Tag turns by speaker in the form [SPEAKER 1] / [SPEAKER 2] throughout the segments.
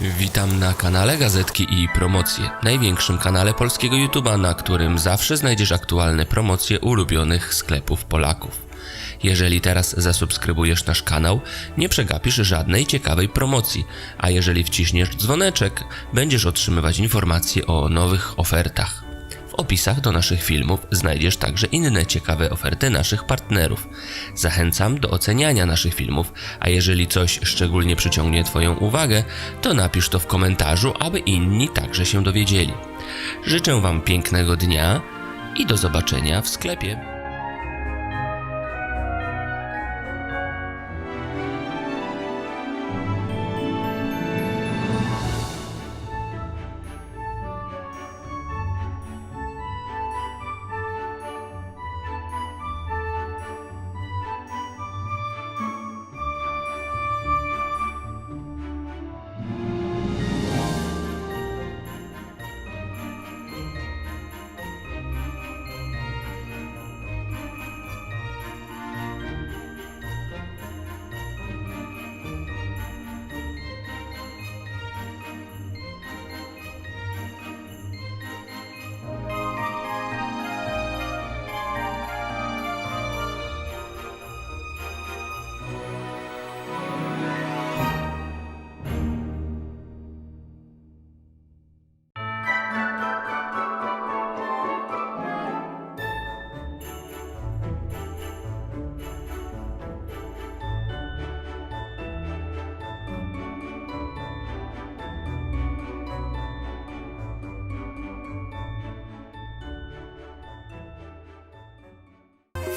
[SPEAKER 1] Witam na kanale Gazetki i Promocje, największym kanale polskiego YouTube'a, na którym zawsze znajdziesz aktualne promocje ulubionych sklepów Polaków. Jeżeli teraz zasubskrybujesz nasz kanał, nie przegapisz żadnej ciekawej promocji, a jeżeli wciśniesz dzwoneczek, będziesz otrzymywać informacje o nowych ofertach. Opisach do naszych filmów znajdziesz także inne ciekawe oferty naszych partnerów. Zachęcam do oceniania naszych filmów, a jeżeli coś szczególnie przyciągnie Twoją uwagę, to napisz to w komentarzu, aby inni także się dowiedzieli. Życzę Wam pięknego dnia i do zobaczenia w sklepie.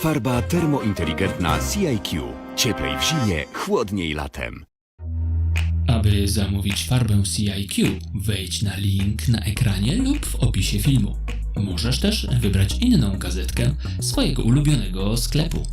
[SPEAKER 2] Farba termointeligentna CIQ. Cieplej w zimie, chłodniej latem.
[SPEAKER 3] Aby zamówić farbę CIQ, wejdź na link na ekranie lub w opisie filmu. Możesz też wybrać inną gazetkę swojego ulubionego sklepu.